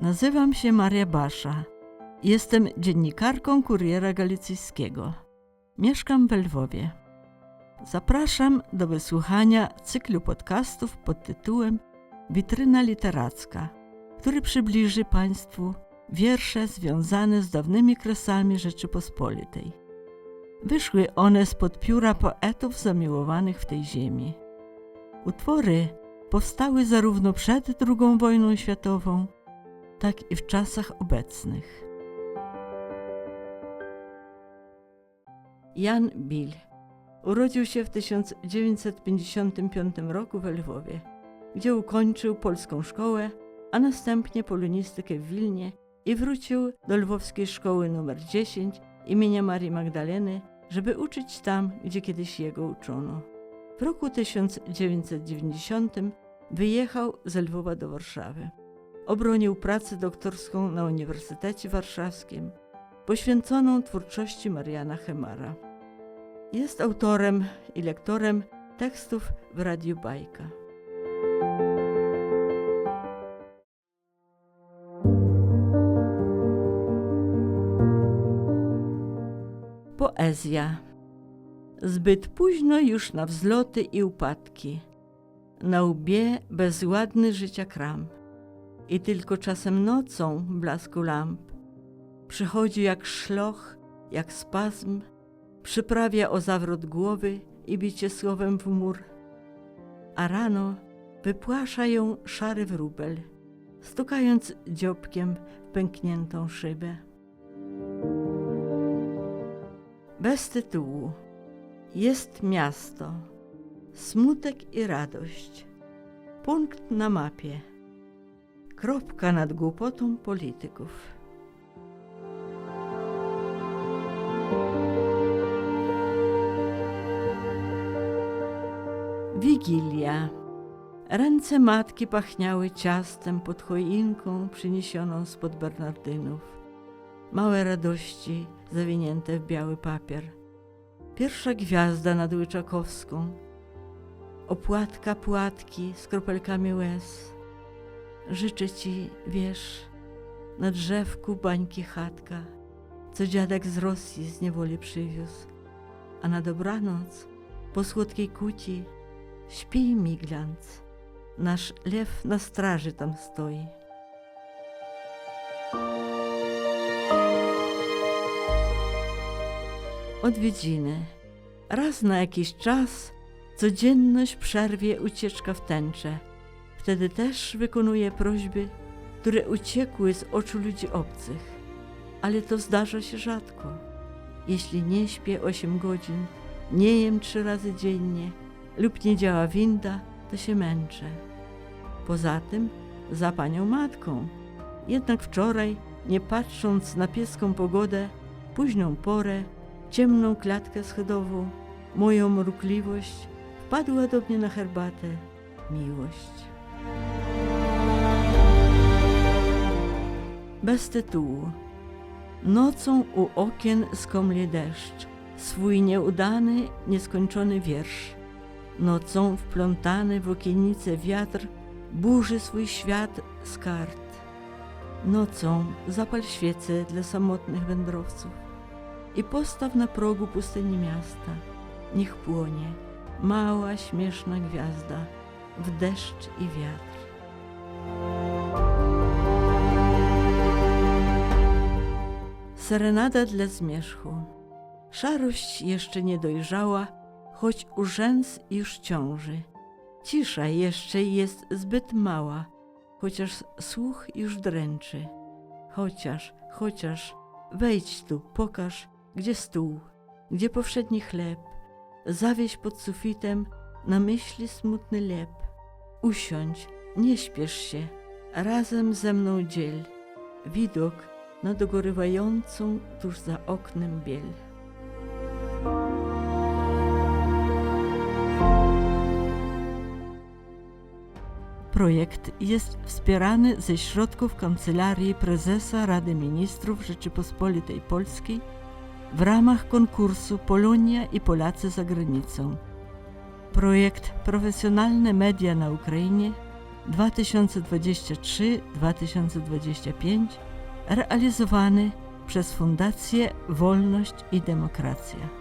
Nazywam się Maria Basza. Jestem dziennikarką Kuriera Galicyjskiego. Mieszkam w Lwowie. Zapraszam do wysłuchania cyklu podcastów pod tytułem Witryna Literacka, który przybliży Państwu wiersze związane z dawnymi kresami Rzeczypospolitej. Wyszły one spod pióra poetów zamiłowanych w tej ziemi. Utwory powstały zarówno przed II wojną światową, tak i w czasach obecnych. Jan Bill urodził się w 1955 roku w Lwowie, gdzie ukończył polską szkołę, a następnie polonistykę w Wilnie i wrócił do Lwowskiej Szkoły nr 10 imienia Marii Magdaleny, żeby uczyć tam, gdzie kiedyś jego uczono. W roku 1990 wyjechał z Lwowa do Warszawy. Obronił pracę doktorską na Uniwersytecie Warszawskim, poświęconą twórczości Mariana Chemara. Jest autorem i lektorem tekstów w Radiu Bajka. Poezja. Zbyt późno już na wzloty i upadki. Na łbie bezładny życia kram. I tylko czasem nocą blasku lamp. Przychodzi jak szloch, jak spazm, przyprawia o zawrót głowy i bicie słowem w mur. A rano wypłasza ją szary wróbel, stukając dziobkiem w pękniętą szybę. Bez tytułu jest miasto, smutek i radość, punkt na mapie, kropka nad głupotą polityków. Wigilia. Ręce matki pachniały ciastem pod choinką przyniesioną spod Bernardynów. Małe radości zawinięte w biały papier. Pierwsza gwiazda nad Łyczakowską. Opłatka płatki z kropelkami łez. Życzę ci, wiesz, na drzewku bańki chatka, co dziadek z Rosji z niewoli przywiózł. A na dobranoc, po słodkiej kuci, śpi miglanc. Nasz lew na straży tam stoi. Odwiedziny. Raz na jakiś czas codzienność przerwie ucieczka w tęczę. Wtedy też wykonuję prośby, które uciekły z oczu ludzi obcych. Ale to zdarza się rzadko. Jeśli nie śpię 8 godzin, nie jem trzy razy dziennie lub nie działa winda, to się męczę. Poza tym za panią matką. Jednak wczoraj, nie patrząc na pieską pogodę, późną porę, ciemną klatkę schodową, moją mrukliwość, wpadła do mnie na herbatę miłość. Bez tytułu. Nocą u okien skomlie deszcz, swój nieudany, nieskończony wiersz. Nocą wplątany w okiennice wiatr burzy swój świat z kart. Nocą zapal świece dla samotnych wędrowców i postaw na progu pustyni miasta. Niech płonie mała, śmieszna gwiazda w deszcz i wiatr. Serenada dla zmierzchu. Szarość jeszcze nie dojrzała, choć u rzęs już ciąży. Cisza jeszcze jest zbyt mała, chociaż słuch już dręczy. Chociaż, chociaż, wejdź tu, pokaż, gdzie stół, gdzie powszedni chleb. Zawieź pod sufitem na myśli smutny lep. Usiądź, nie śpiesz się, razem ze mną dziel. Widok na dogorywającą tuż za oknem biel. Projekt jest wspierany ze środków Kancelarii Prezesa Rady Ministrów Rzeczypospolitej Polskiej w ramach konkursu Polonia i Polacy za granicą. Projekt Profesjonalne Media na Ukrainie 2023-2025 realizowany przez Fundację Wolność i Demokracja.